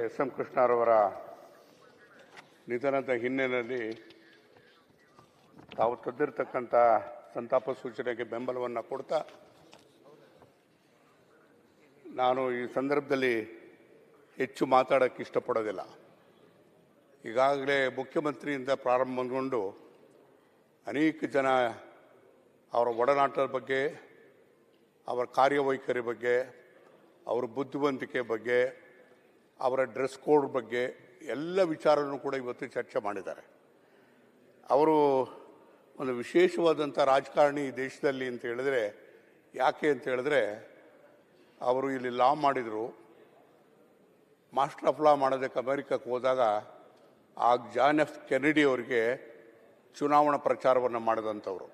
S M ಕೃಷ್ಣರವರ ನಿಧನದ ಹಿನ್ನೆಲೆಯಲ್ಲಿ ತಾವು ತಂದಿರತಕ್ಕಂಥ ಸಂತಾಪ ಸೂಚನೆಗೆ ಬೆಂಬಲವನ್ನು ಕೊಡ್ತಾ ನಾನು ಈ ಸಂದರ್ಭದಲ್ಲಿ ಹೆಚ್ಚು ಮಾತಾಡೋಕ್ಕೆ ಇಷ್ಟಪಡೋದಿಲ್ಲ. ಈಗಾಗಲೇ ಮುಖ್ಯಮಂತ್ರಿಯಿಂದ ಪ್ರಾರಂಭಗೊಂಡು ಅನೇಕ ಜನ ಅವರ ಒಡನಾಟದ ಬಗ್ಗೆ, ಅವರ ಕಾರ್ಯವೈಖರಿ ಬಗ್ಗೆ, ಅವರ ಬುದ್ಧಿವಂತಿಕೆ ಬಗ್ಗೆ ಅವರ ಡ್ರೆಸ್ ಕೋಡ್ ಬಗ್ಗೆ ಎಲ್ಲ ವಿಚಾರವನ್ನು ಕೂಡ ಇವತ್ತು ಚರ್ಚೆ ಮಾಡಿದ್ದಾರೆ. ಅವರು ಒಂದು ವಿಶೇಷವಾದಂಥ ರಾಜಕಾರಣಿ ಈ ದೇಶದಲ್ಲಿ ಅಂತ ಹೇಳಿದ್ರೆ, ಯಾಕೆ ಅಂತ ಹೇಳಿದ್ರೆ, ಅವರು ಇಲ್ಲಿ ಲಾ ಮಾಡಿದರು. ಮಾಸ್ಟರ್ ಆಫ್ ಲಾ ಮಾಡೋದಕ್ಕೆ ಅಮೆರಿಕಕ್ಕೆ ಹೋದಾಗ ಆ ಜಾನ್ ಎಫ್ ಕೆನಡಿ ಅವರಿಗೆ ಚುನಾವಣಾ ಪ್ರಚಾರವನ್ನು ಮಾಡಿದಂಥವ್ರು.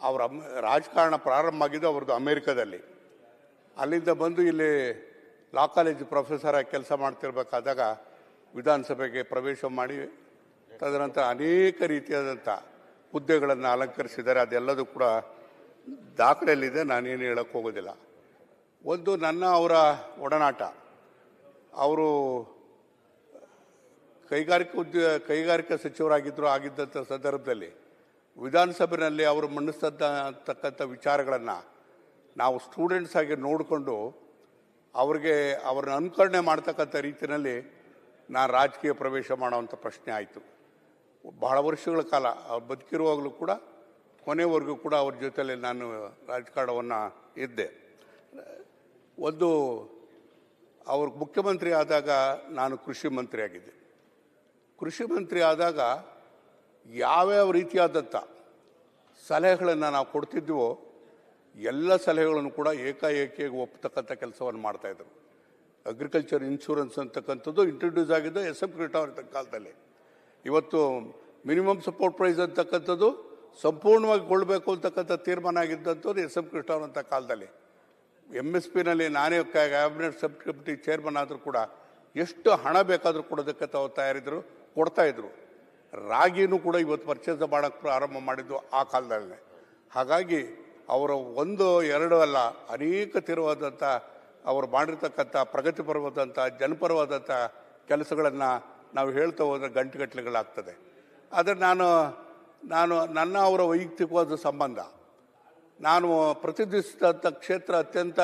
ಅವರ ರಾಜಕಾರಣ ಪ್ರಾರಂಭ ಆಗಿದ್ದು ಅವ್ರದ್ದು ಅಮೆರಿಕದಲ್ಲಿ. ಅಲ್ಲಿಂದ ಬಂದು ಇಲ್ಲಿ ಲಾ ಕಾಲೇಜ್ ಪ್ರೊಫೆಸರ್ ಆಗಿ ಕೆಲಸ ಮಾಡ್ತಿರ್ಬೇಕಾದಾಗ ವಿಧಾನಸಭೆಗೆ ಪ್ರವೇಶ ಮಾಡಿ ತದನಂತರ ಅನೇಕ ರೀತಿಯಾದಂಥ ಹುದ್ದೆಗಳನ್ನು ಅಲಂಕರಿಸಿದ್ದಾರೆ. ಅದೆಲ್ಲದೂ ಕೂಡ ದಾಖಲೆಯಲ್ಲಿದೆ. ನಾನೇನು ಹೇಳಕ್ಕೆ ಹೋಗೋದಿಲ್ಲ. ಒಂದು ನನ್ನ ಅವರ ಒಡನಾಟ, ಅವರು ಕೈಗಾರಿಕಾ ಉದ್ಯ, ಕೈಗಾರಿಕಾ ಸಚಿವರಾಗಿದ್ದರು ಆಗಿದ್ದಂಥ ಸಂದರ್ಭದಲ್ಲಿ ವಿಧಾನಸಭೆಯಲ್ಲಿ ಅವರು ಮಂಡಿಸ್ತಕ್ಕಂಥ ವಿಚಾರಗಳನ್ನು ನಾವು ಸ್ಟೂಡೆಂಟ್ಸ್ ಆಗಿ ನೋಡಿಕೊಂಡು ಅವ್ರಿಗೆ ಅವ್ರನ್ನ ಅನುಕರಣೆ ಮಾಡ್ತಕ್ಕಂಥ ರೀತಿಯಲ್ಲಿ ನಾನು ರಾಜಕೀಯ ಪ್ರವೇಶ ಮಾಡೋವಂಥ ಪ್ರಶ್ನೆ ಆಯಿತು. ಬಹಳ ವರ್ಷಗಳ ಕಾಲ ಅವ್ರು ಬದುಕಿರುವಾಗಲೂ ಕೂಡ ಕೊನೆವರೆಗೂ ಕೂಡ ಅವ್ರ ಜೊತೆಯಲ್ಲಿ ನಾನು ರಾಜಕಾರಣವನ್ನು ಇದ್ದೆ. ಒಂದು ಅವ್ರ ಮುಖ್ಯಮಂತ್ರಿ ಆದಾಗ ನಾನು ಕೃಷಿ ಮಂತ್ರಿ ಆಗಿದ್ದೆ. ಕೃಷಿ ಮಂತ್ರಿ ಆದಾಗ ಯಾವ್ಯಾವ ರೀತಿಯಾದಂಥ ಸಲಹೆಗಳನ್ನು ನಾವು ಕೊಡ್ತಿದ್ವೋ ಎಲ್ಲ ಸಲಹೆಗಳನ್ನು ಕೂಡ ಏಕಾಏಕಿಯಾಗಿ ಒಪ್ಪತಕ್ಕಂಥ ಕೆಲಸವನ್ನು ಮಾಡ್ತಾಯಿದ್ರು ಅಗ್ರಿಕಲ್ಚರ್ ಇನ್ಶೂರೆನ್ಸ್ ಅಂತಕ್ಕಂಥದ್ದು ಇಂಟ್ರೊಡ್ಯೂಸ್ ಆಗಿದ್ದು ಎಸ್ ಎಂ ಅವರ ಕಾಲದಲ್ಲಿ. ಇವತ್ತು ಮಿನಿಮಮ್ ಸಪೋರ್ಟ್ ಪ್ರೈಸ್ ಅಂತಕ್ಕಂಥದ್ದು ಸಂಪೂರ್ಣವಾಗಿ ಕೊಡಬೇಕು ಅಂತಕ್ಕಂಥ ತೀರ್ಮಾನ ಆಗಿದ್ದಂಥದ್ದು ಎಸ್ ಎಂ ಕೃಷ್ಣ ಅಂತ ಕಾಲದಲ್ಲಿ. ಎಂ ಎಸ್ ಪಿನಲ್ಲಿ ನಾನೇ ಕ್ಯಾಬಿನೆಟ್ ಸಬ್ ಕಮಿಟಿ ಚೇರ್ಮನ್ ಆದರೂ ಕೂಡ ಎಷ್ಟು ಹಣ ಬೇಕಾದರೂ ಕೊಡೋದಕ್ಕೆ ತಾವು ತಯಾರಿದ್ರು, ಕೊಡ್ತಾ ಇದ್ರು. ರಾಗಿನೂ ಕೂಡ ಇವತ್ತು ಪರ್ಚೇಸ್ ಮಾಡೋಕ್ಕೆ ಪ್ರಾರಂಭ ಮಾಡಿದ್ದು ಆ ಕಾಲದಲ್ಲೇ. ಹಾಗಾಗಿ ಅವರ ಒಂದು, ಎರಡು ಅಲ್ಲ, ಅನೇಕ ತಿರುವಾದಂಥ ಅವರು ಮಾಡಿರ್ತಕ್ಕಂಥ ಪ್ರಗತಿಪರವಾದಂಥ ಜನಪರವಾದಂಥ ಕೆಲಸಗಳನ್ನು ನಾವು ಹೇಳ್ತಾ ಹೋದರೆ ಗಂಟೆಗಟ್ಟಲೆಗಳಾಗ್ತದೆ. ಆದರೆ ನಾನು ನಾನು, ನನ್ನ ಅವರ ವೈಯಕ್ತಿಕವಾದ ಸಂಬಂಧ. ನಾನು ಪ್ರತಿನಿಧಿಸಿದಂಥ ಕ್ಷೇತ್ರ ಅತ್ಯಂತ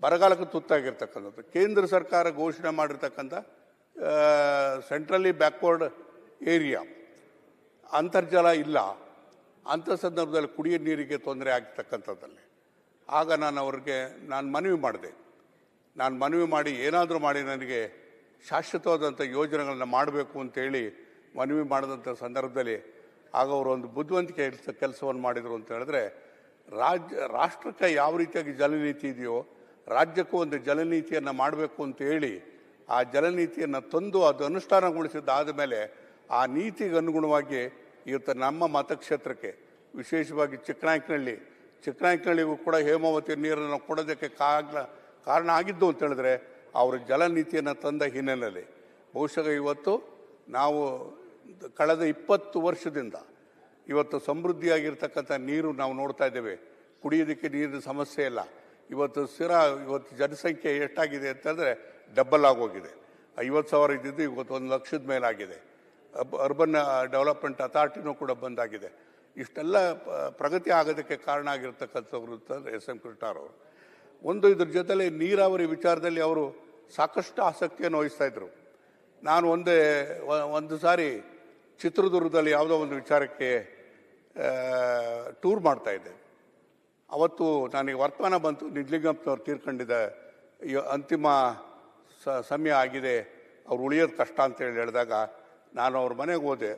ಬರಗಾಲಕ್ಕೆ ತುತ್ತಾಗಿರ್ತಕ್ಕಂಥದ್ದು. ಕೇಂದ್ರ ಸರ್ಕಾರ ಘೋಷಣೆ ಮಾಡಿರ್ತಕ್ಕಂಥ ಸೆಂಟ್ರಲಿ ಬ್ಯಾಕ್ವರ್ಡ್ ಏರಿಯಾ. ಅಂತರ್ಜಲ ಇಲ್ಲ. ಅಂಥ ಸಂದರ್ಭದಲ್ಲಿ ಕುಡಿಯೋ ನೀರಿಗೆ ತೊಂದರೆ ಆಗ್ತಕ್ಕಂಥದ್ದಲ್ಲಿ ಆಗ ನಾನು ಅವ್ರಿಗೆ, ನಾನು ಮನವಿ ಮಾಡಿದೆ. ನಾನು ಮನವಿ ಮಾಡಿ ಏನಾದರೂ ಮಾಡಿ ನನಗೆ ಶಾಶ್ವತವಾದಂಥ ಯೋಜನೆಗಳನ್ನು ಮಾಡಬೇಕು ಅಂತೇಳಿ ಮನವಿ ಮಾಡಿದಂಥ ಸಂದರ್ಭದಲ್ಲಿ ಆಗ ಅವರು ಒಂದು ಬುದ್ಧಿವಂತಿಕೆ ಕೆಲಸ ಕೆಲಸವನ್ನು ಮಾಡಿದರು ಅಂತ ಹೇಳಿದ್ರೆ ರಾಜ್ಯ ರಾಷ್ಟ್ರಕ್ಕೆ ಯಾವ ರೀತಿಯಾಗಿ ಜಲನೀತಿ ಇದೆಯೋ, ರಾಜ್ಯಕ್ಕೂ ಒಂದು ಜಲನೀತಿಯನ್ನು ಮಾಡಬೇಕು ಅಂತ ಹೇಳಿ ಆ ಜಲನೀತಿಯನ್ನು ತಂದು ಅದು ಅನುಷ್ಠಾನಗೊಳಿಸಿದ್ದಾದ ಮೇಲೆ ಆ ನೀತಿಗೆ ಅನುಗುಣವಾಗಿ ಇವತ್ತು ನಮ್ಮ ಮತಕ್ಷೇತ್ರಕ್ಕೆ, ವಿಶೇಷವಾಗಿ ಚಿಕ್ಕನಾಯಕನಹಳ್ಳಿ, ಚಿಕ್ಕನಾಯಕನಹಳ್ಳಿಗೂ ಕೂಡ ಹೇಮಾವತಿ ನೀರನ್ನು ಕೊಡೋದಕ್ಕೆ ಕಾರಣ ಕಾರಣ ಆಗಿದ್ದು ಅಂತ ಹೇಳಿದ್ರೆ, ಅವರು ಜಲನೀತಿಯನ್ನು ತಂದ ಹಿನ್ನೆಲೆಯಲ್ಲಿ. ಬಹುಶಃ ಇವತ್ತು ನಾವು ಕಳೆದ ಇಪ್ಪತ್ತು ವರ್ಷದಿಂದ ಇವತ್ತು ಸಮೃದ್ಧಿಯಾಗಿರ್ತಕ್ಕಂಥ ನೀರು ನಾವು ನೋಡ್ತಾ ಇದ್ದೇವೆ. ಕುಡಿಯೋದಕ್ಕೆ ನೀರಿನ ಸಮಸ್ಯೆ ಇಲ್ಲ. ಇವತ್ತು ಸ್ಥಿರ, ಇವತ್ತು ಜನಸಂಖ್ಯೆ ಎಷ್ಟಾಗಿದೆ ಅಂತಂದರೆ ಡಬ್ಬಲ್ ಆಗೋಗಿದೆ. ಐವತ್ತು ಸಾವಿರ ಇದ್ದಿದ್ದು ಇವತ್ತು ಒಂದು ಲಕ್ಷದ ಮೇಲಾಗಿದೆ. ಅರ್ಬನ್ ಡೆವಲಪ್ಮೆಂಟ್ ಅಥಾರಿಟಿನೂ ಕೂಡ ಬಂದಾಗಿದೆ. ಇಷ್ಟೆಲ್ಲ ಪ್ರಗತಿ ಆಗೋದಕ್ಕೆ ಕಾರಣ ಆಗಿರ್ತಕ್ಕಂಥವ್ರು ಅಂತಂದರೆ ಎಸ್ ಎಂ ಕೃಷ್ಣರವರು ಒಂದು ಇದ್ರ ಜೊತೆಲಿ ನೀರಾವರಿ ವಿಚಾರದಲ್ಲಿ ಅವರು ಸಾಕಷ್ಟು ಆಸಕ್ತಿಯನ್ನು ವಹಿಸ್ತಾ ಇದ್ರು. ನಾನು ಒಂದೇ ಒಂದು ಸಾರಿ ಚಿತ್ರದುರ್ಗದಲ್ಲಿ ಯಾವುದೋ ಒಂದು ವಿಚಾರಕ್ಕೆ ಟೂರ್ ಮಾಡ್ತಾ ಇದ್ದೆ. ಅವತ್ತು ನನಗೆ ವರ್ತಮಾನ ಬಂತು, ನಿಜ್ಲಿಂಗಪ್ಪನವ್ರು ತೀರ್ಕೊಂಡಿದ್ದ ಅಂತಿಮ ಸಮಯ ಆಗಿದೆ, ಅವ್ರು ಉಳಿಯೋದು ಕಷ್ಟ ಅಂತೇಳಿ ಹೇಳಿದಾಗ ನಾನು ಅವ್ರ ಮನೆಗೆ ಹೋದೆ.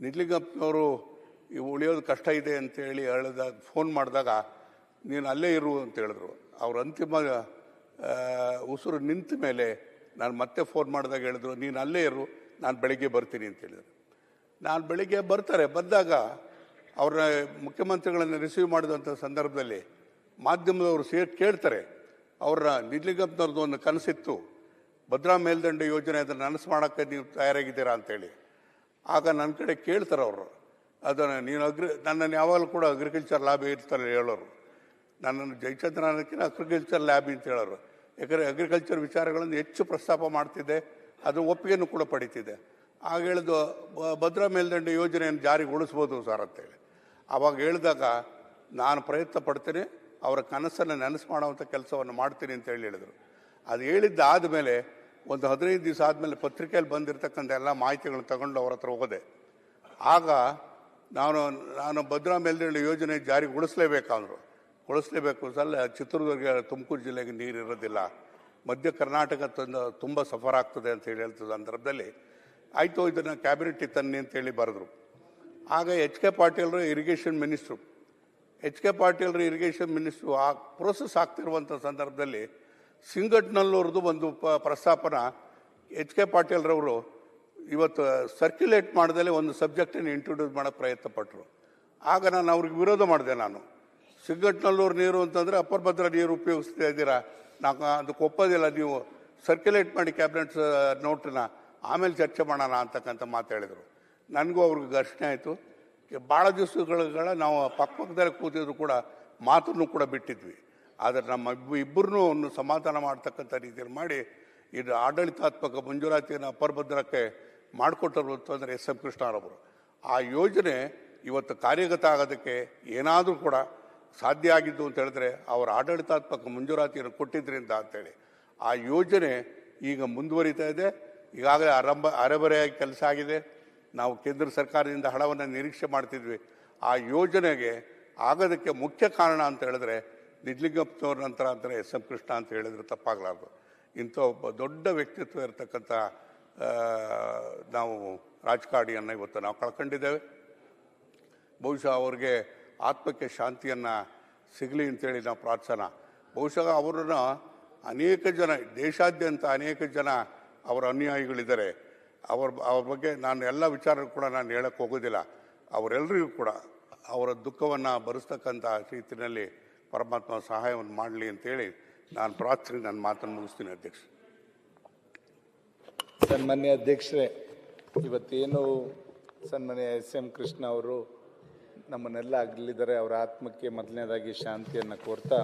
ನಿಡ್ಲಿಂಗಪ್ಪನವರು, ಈ ಉಳಿಯೋದು ಕಷ್ಟ ಇದೆ ಅಂತೇಳಿ ಹೇಳಿದಾಗ ಫೋನ್ ಮಾಡಿದಾಗ ನೀನು ಅಲ್ಲೇ ಇರು ಅಂತ ಹೇಳಿದ್ರು. ಅವ್ರ ಅಂತಿಮ ಉಸಿರು ನಿಂತ ಮೇಲೆ ನಾನು ಮತ್ತೆ ಫೋನ್ ಮಾಡಿದಾಗ ಹೇಳಿದ್ರು, ನೀನು ಅಲ್ಲೇ ಇರು, ನಾನು ಬೆಳಗ್ಗೆ ಬರ್ತೀನಿ ಅಂತ ಹೇಳಿದರು. ನಾನು ಬೆಳಿಗ್ಗೆ ಬರ್ತಾರೆ, ಬಂದಾಗ ಅವರ ಮುಖ್ಯಮಂತ್ರಿಗಳನ್ನು ರಿಸೀವ್ ಮಾಡಿದಂಥ ಸಂದರ್ಭದಲ್ಲಿ ಮಾಧ್ಯಮದವರು ಸೇರಿ ಕೇಳ್ತಾರೆ. ಅವರ ನಿಡ್ಲಿಂಗಪ್ಪನವ್ರದ್ದು ಒಂದು ಕನಸಿತ್ತು. ಭದ್ರಾ ಮೇಲ್ದಂಡ ಯೋಜನೆ ಅದನ್ನು ನನಸು ಮಾಡೋಕ್ಕೆ ನೀವು ತಯಾರಾಗಿದ್ದೀರಾ ಅಂತೇಳಿ. ಆಗ ನನ್ನ ಕಡೆ ಕೇಳ್ತಾರೆ ಅವರು. ಅದನ್ನು ನೀನು ಅಗ್ರಿ, ನನ್ನನ್ನು ಯಾವಾಗಲೂ ಕೂಡ ಅಗ್ರಿಕಲ್ಚರ್ ಲ್ಯಾಬ್ ಇರ್ತಾರೆ ಹೇಳೋರು. ನನ್ನನ್ನು ಜಯಚಂದ್ರನಕ್ಕಿಂತ ಅಗ್ರಿಕಲ್ಚರ್ ಲ್ಯಾಬ್ ಅಂತ ಹೇಳೋರು. ಯಾಕಂದರೆ ಅಗ್ರಿಕಲ್ಚರ್ ವಿಚಾರಗಳನ್ನು ಹೆಚ್ಚು ಪ್ರಸ್ತಾಪ ಮಾಡ್ತಿದ್ದೆ, ಅದು ಒಪ್ಪಿಗೆಯನ್ನು ಕೂಡ ಪಡೀತಿದೆ ಆಗ ಹೇಳಿದ್ದು ಬ- ಭದ್ರಾ ಮೇಲ್ದಂಡ ಯೋಜನೆಯನ್ನು ಜಾರಿಗೊಳಿಸ್ಬೋದು ಸರ್ ಅಂತೇಳಿ. ಆವಾಗ ಹೇಳಿದಾಗ, ನಾನು ಪ್ರಯತ್ನ ಪಡ್ತೀನಿ, ಅವರ ಕನಸನ್ನು ನೆನಸು ಮಾಡುವಂಥ ಕೆಲಸವನ್ನು ಮಾಡ್ತೀನಿ ಅಂತ ಹೇಳಿ ಹೇಳಿದರು. ಅದು ಹೇಳಿದ್ದಾದ ಮೇಲೆ ಒಂದು ಹದಿನೈದು ದಿವಸ ಆದಮೇಲೆ ಪತ್ರಿಕೆಯಲ್ಲಿ ಬಂದಿರತಕ್ಕಂಥ ಎಲ್ಲ ಮಾಹಿತಿಗಳನ್ನ ತಗೊಂಡು ಅವ್ರ ಹತ್ರ ಹೋದೆ. ಆಗ ನಾನು ನಾನು ಭದ್ರಾ ಮೇಲ್ದಂಡೆ ಯೋಜನೆ ಜಾರಿಗೊಳಿಸಲೇಬೇಕಂದ್ರು ಗೊಳಿಸಲೇಬೇಕು ಸಲ ಚಿತ್ರದುರ್ಗ, ತುಮಕೂರು ಜಿಲ್ಲೆಗೆ ನೀರು ಇರೋದಿಲ್ಲ. ಮಧ್ಯ ಕರ್ನಾಟಕ ತಂದ ತುಂಬ ಸಫರ್ ಆಗ್ತದೆ ಅಂತ ಹೇಳಿ ಹೇಳ್ತದೆ ಸಂದರ್ಭದಲ್ಲಿ ಆಯಿತು, ಇದನ್ನು ಕ್ಯಾಬಿನೆಟ್ಟಿಗೆ ತನ್ನಿ ಅಂತೇಳಿ ಬರೆದ್ರು. ಆಗ ಎಚ್ ಕೆ ಪಾಟೀಲ್ರು ಇರಿಗೇಷನ್ ಮಿನಿಸ್ಟ್ರು. ಎಚ್ ಕೆ ಪಾಟೀಲ್ರು ಇರಿಗೇಷನ್ ಮಿನಿಸ್ಟ್ರು ಆ ಪ್ರೋಸೆಸ್ ಆಗ್ತಿರುವಂಥ ಸಂದರ್ಭದಲ್ಲಿ ಸಿಂಗಟ್ನಲ್ಲವ್ರದ್ದು ಒಂದು ಪ, ಪ್ರಸ್ತಾಪನ ಎಚ್ ಕೆ ಪಾಟೀಲ್ರವರು ಇವತ್ತು ಸರ್ಕ್ಯುಲೇಟ್ ಮಾಡ್ದಲೇ ಒಂದು ಸಬ್ಜೆಕ್ಟನ್ನು ಇಂಟ್ರೊಡ್ಯೂಸ್ ಮಾಡೋಕ್ಕೆ ಪ್ರಯತ್ನ ಪಟ್ಟರು ಆಗ ನಾನು ಅವ್ರಿಗೆ ವಿರೋಧ ಮಾಡಿದೆ ನಾನು. ಸಿಂಗಟ್ನಲ್ಲೂರು ನೀರು ಅಂತಂದರೆ ಅಪ್ಪರ್ ಭದ್ರ ನೀರು ಉಪಯೋಗಿಸ್ತಾ ಇದ್ದೀರಾ? ನಾವು ಅದಕ್ಕೆ ಒಪ್ಪೋದಿಲ್ಲ. ನೀವು ಸರ್ಕ್ಯುಲೇಟ್ ಮಾಡಿ ಕ್ಯಾಬಿನೆಟ್ ನೋಟನ್ನ ಆಮೇಲೆ ಚರ್ಚೆ ಮಾಡೋಣ ಅಂತಕ್ಕಂಥ ಮಾತು ಹೇಳಿದರು. ನನಗೂ ಅವ್ರಿಗೆ ಘರ್ಷಣೆ ಆಯಿತು. ಭಾಳ ದಿವಸಗಳ ನಾವು ಪಕ್ಕ ಪಕ್ಕದಲ್ಲಿ ಕೂತಿದ್ರು ಕೂಡ ಮಾತನ್ನು ಕೂಡ ಬಿಟ್ಟಿದ್ವಿ. ಆದರೆ ನಮ್ಮ ಇಬ್ಬ ಇಬ್ಬರನ್ನೂ ಒಂದು ಸಮಾಧಾನ ಮಾಡ್ತಕ್ಕಂಥ ರೀತಿಯಲ್ಲಿ ಮಾಡಿ ಇದು ಆಡಳಿತಾತ್ಮಕ ಮಂಜೂರಾತಿಯನ್ನು ಅಪರ್ಭದ್ರಕ್ಕೆ ಮಾಡಿಕೊಟ್ಟರು ಅಂತಂದರೆ ಎಸ್ ಎಂ ಕೃಷ್ಣರವರು ಆ ಯೋಜನೆ ಇವತ್ತು ಕಾರ್ಯಗತ ಆಗೋದಕ್ಕೆ ಏನಾದರೂ ಕೂಡ ಸಾಧ್ಯ ಆಗಿದ್ದು ಅಂತ ಹೇಳಿದ್ರೆ ಅವರ ಆಡಳಿತಾತ್ಮಕ ಮಂಜೂರಾತಿಯನ್ನು ಕೊಟ್ಟಿದ್ದರಿಂದ ಅಂತೇಳಿ. ಆ ಯೋಜನೆ ಈಗ ಮುಂದುವರಿತಾ ಇದೆ. ಈಗಾಗಲೇ ಆರಂಭ ಅರೆಬರೆಯಾಗಿ ಕೆಲಸ ಆಗಿದೆ. ನಾವು ಕೇಂದ್ರ ಸರ್ಕಾರದಿಂದ ಹಣವನ್ನು ನಿರೀಕ್ಷೆ ಮಾಡ್ತಿದ್ವಿ. ಆ ಯೋಜನೆಗೆ ಆಗೋದಕ್ಕೆ ಮುಖ್ಯ ಕಾರಣ ಅಂತ ಹೇಳಿದ್ರೆ ನಿಜ್ಲಿಂಗಪ್ಪನವ್ರ ನಂತರ ಅಂದರೆ ಎಸ್ ಎಂ ಕೃಷ್ಣ ಅಂತ ಹೇಳಿದ್ರೆ ತಪ್ಪಾಗಲಾರ್ದು. ಇಂಥ ಒಬ್ಬ ದೊಡ್ಡ ವ್ಯಕ್ತಿತ್ವ ಇರತಕ್ಕಂಥ ನಾವು ರಾಜಕಾರಣಿಯನ್ನು ಇವತ್ತು ನಾವು ಕಳ್ಕೊಂಡಿದ್ದೇವೆ. ಬಹುಶಃ ಅವ್ರಿಗೆ ಆತ್ಮಕ್ಕೆ ಶಾಂತಿಯನ್ನು ಸಿಗಲಿ ಅಂತೇಳಿ ನಾವು ಪ್ರಾರ್ಥನಾ ಬಹುಶಃ ಅವರನ್ನು ಅನೇಕ ಜನ, ದೇಶಾದ್ಯಂತ ಅನೇಕ ಜನ ಅವರ ಅನುಯಾಯಿಗಳಿದ್ದಾರೆ. ಅವ್ರ ಅವ್ರ ಬಗ್ಗೆ ನಾನು ಎಲ್ಲ ವಿಚಾರ ಕೂಡ ನಾನು ಹೇಳಕ್ಕೆ ಹೋಗೋದಿಲ್ಲ. ಅವರೆಲ್ಲರಿಗೂ ಕೂಡ ಅವರ ದುಃಖವನ್ನು ಭರಿಸ್ತಕ್ಕಂಥ ರೀತಿಯಲ್ಲಿ ಪರಮಾತ್ಮ ಸಹಾಯವನ್ನು ಮಾಡಲಿ ಅಂತೇಳಿ ನಾನು ಪ್ರಾರ್ಥನೆ ನನ್ನ ಮಾತನ್ನು ಮುಗಿಸ್ತೀನಿ ಅಧ್ಯಕ್ಷ. ಸನ್ಮಾನ್ಯ ಅಧ್ಯಕ್ಷರೇ, ಇವತ್ತೇನು ಸನ್ಮಾನ್ಯ ಎಸ್ ಎಂ ಕೃಷ್ಣ ಅವರು ನಮ್ಮನ್ನೆಲ್ಲ ಅಗಲಿದ್ದಾರೆ ಅವರ ಆತ್ಮಕ್ಕೆ ಮೊದಲನೇದಾಗಿ ಶಾಂತಿಯನ್ನು ಕೋರ್ತಾ